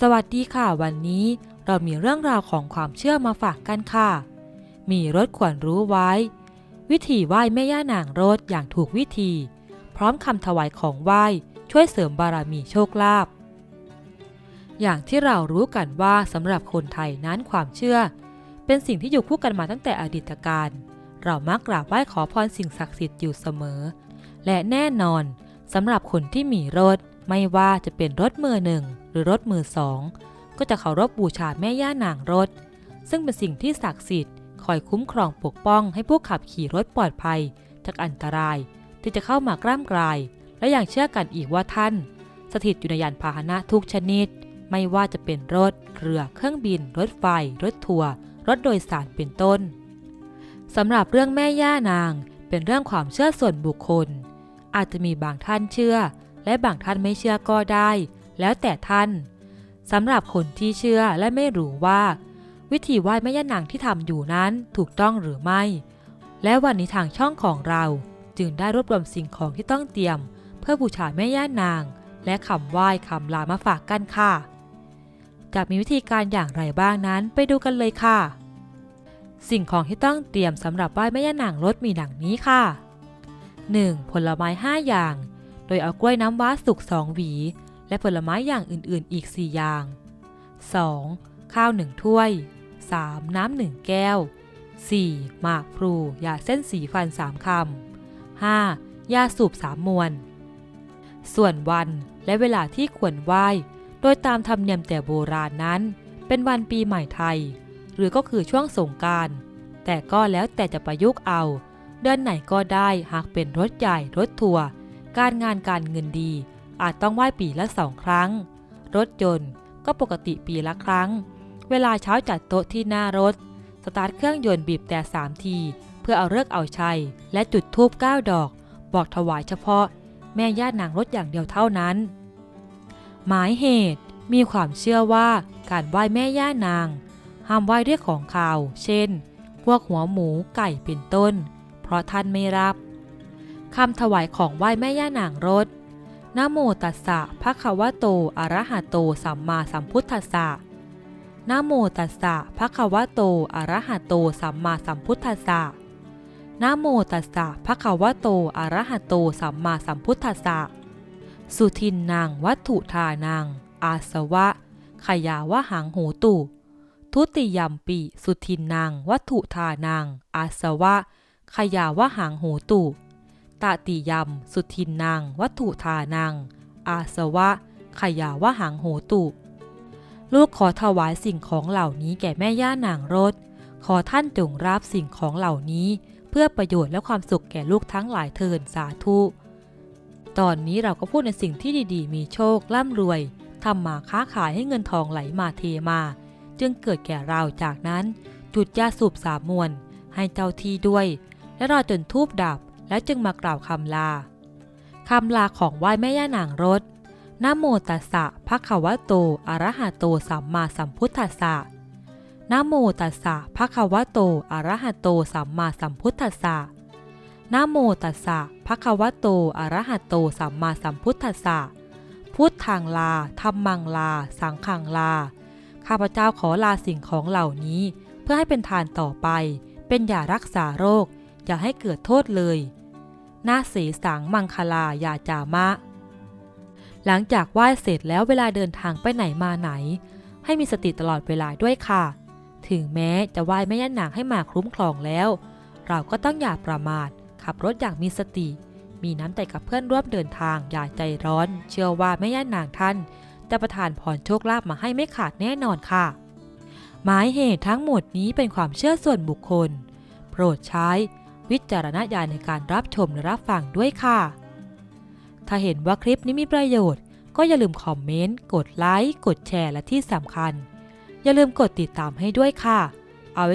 สวัสดีค่ะวันนี้เรามีเรื่องราวของความเชื่อมาฝากกันค่ะ มีรถควรรู้ไว้ วิธีไหว้แม่ย่านางรถอย่างถูกวิธี พร้อมคำถวายของไหว้ช่วยเสริมบารมีโชคลาภอย่างที่เรารู้กันว่าสำหรับคนไทยนั้นความเชื่อ เป็นสิ่งที่อยู่คู่กันมาตั้งแต่อดีตการ เรามักกราบไหว้ขอพรสิ่งศักดิ์สิทธิ์อยู่เสมอ และแน่นอนสำหรับคนที่มีรถไม่ว่าจะเป็นรถมือหนึ่ง หรือรถมือสอง ก็จะเคารพบูชาแม่ย่านางรถ ซึ่งเป็นสิ่งที่ศักดิ์สิทธิ์คอยคุ้มครองปกป้องให้ผู้ขับขี่รถปลอดภัย จากอันตรายที่จะเข้ามากล้ามกลาย และอย่างเชื่อกันอีกว่าท่าน สถิตอยู่ในยานพาหนะทุกชนิด ไม่ว่าจะเป็นรถ เรือ เครื่องบิน รถไฟ รถทัวร์ รถโดยสารเป็นต้นสำหรับเรื่องแม่ย่านางเป็นเรื่องความเชื่อส่วนบุคคล อาจจะมีบางท่านเชื่อ และบางท่านไม่เชื่อก็ได้ แล้วแต่ท่านสำหรับคนที่เชื่อและไม่รู้ว่า วิธีไหว้แม่ย่านางที่ทำอยู่นั้นถูกต้องหรือไม่ และวันนี้ทางช่องของเราจึงได้รวบรวมสิ่งของที่ต้องเตรียม เพื่อบูชาแม่ย่านาง และคำไหว้คำลามาฝากกันค่ะจะมีวิธีการอย่างไรบ้างนั้นไปดูกันเลยค่ะ สิ่งของที่ต้องเตรียมสำหรับไหว้แม่ย่านางรถมีดังนี้ค่ะ 1. ผลไม้ 5 อย่าง โดยเอากล้วยน้ำว้าสุก2หวี และผลไม้อย่างอื่นๆ อีก 4 อย่าง 2. ข้าว 1 ถ้วย 3. น้ำ 1 แก้ว 4. หมากพลูยาเส้นสีฟัน 3 คำ 5. ยาสูบ 3 มวน ส่วนวันและเวลาที่ควรไหว้ โดยตามธรรมเนียมแต่โบราณนั้น เป็นวันปีใหม่ไทย หรือก็คือช่วงสงการ แต่ก็แล้วแต่จะประยุกต์เอา เดือนไหนก็ได้หากเป็นรถใหญ่รถทัวร์การงานการเงินดี อาจต้องไหว้ปีละสองครั้ง รถยนต์ก็ปกติปีละครั้ง เวลาเช้าจัดโต๊ะที่หน้ารถ สตาร์ทเครื่องยนต์บีบแต่สามที เพื่อเอาเลิกเอาชัย และจุดธูปเก้าดอก บอกถวายเฉพาะ แม่ย่านางรถอย่างเดียวเท่านั้น หมายเหตุมีความเชื่อว่าการไหว้แม่ย่านาง ห้ามไหว้เรียกของข่าว เช่น พวกหัวหมูไก่เป็นต้น เพราะท่านไม่รับคำถวายของไหว้แม่ย่านางรถ นโมตัสสะภะคะวะโต อะระหะโต สัมมาสัมพุทธัสสะนโมตัสสะภะคะวะโต อะระหะโต สัมมาสัมพุทธัสสะนโมตัสสะภะคะวะโต อะระหะโต สัมมาสัมพุทธัสสะ สุทินนางวัตถุทานังอาสวะ ขยาวะหังโหตุ ทุติยมปิ สุทินนางวัตถุทานังอาสวะ ขยาวะหังโหตุ ตติยม สุทินนาง วัตถุทานัง อาสวะ ขยาวะหังโหตุ ลูกขอถวายสิ่งของเหล่านี้แก่แม่ย่านางรถ ขอท่านจงรับสิ่งของเหล่านี้ เพื่อประโยชน์และความสุขแก่ลูกทั้งหลายเทินสาธุ ตอนนี้เราก็พูดในสิ่งที่ดีๆ มีโชคร่ำรวยทำมาค้าขายให้เงินทองไหลมาเทมา จึงเกิดแก่เราจากนั้น จุดยาสูบสามมวนให้เจ้าที่ด้วย และรอจนทูบดับ แล้วจึงมากล่าวคำลาคำลาของไหว้แม่ย่านางรถนโมตัสสะภะคะวะโต อะระหะโต สัมมาสัมพุทธัสสะนโมตัสสะภะคะวะโต อะระหะโต สัมมาสัมพุทธัสสะนโมตัสสะภะคะวะโต อะระหะโต สัมมาสัมพุทธัสสะ พุทธังลาธรรมังลา สังขังลา ข้าพเจ้าขอลาสิ่งของเหล่านี้ เพื่อให้เป็นทานต่อไป เป็นยารักษาโรค อย่าให้เกิดโทษเลยนาเสสังมังคลายาจามะ หลังจากไหว้เสร็จแล้วเวลาเดินทางไปไหนมาไหน ให้มีสติตลอดเวลาด้วยค่ะ ถึงแม้จะไหว้แม่ย่านางให้มาคุ้มครองแล้ว เราก็ต้องอย่าประมาท ขับรถอย่างมีสติ มีน้ำใจกับเพื่อนร่วมเดินทางอย่าใจร้อน เชื่อว่าแม่ย่านางท่าน จะประทานพรโชคลาภมาให้ไม่ขาดแน่นอนค่ะ หมายเหตุทั้งหมดนี้เป็นความเชื่อส่วนบุคคล โปรดใช้ วิจารณญาณในการรับชมและรับฟังด้วยค่ะ ถ้าเห็นว่าคลิปนี้มีประโยชน์ ก็อย่าลืมคอมเมนต์ กดไลค์ กดแชร์ และที่สำคัญ อย่าลืมกดติดตามให้ด้วยค่ะ เอาไว้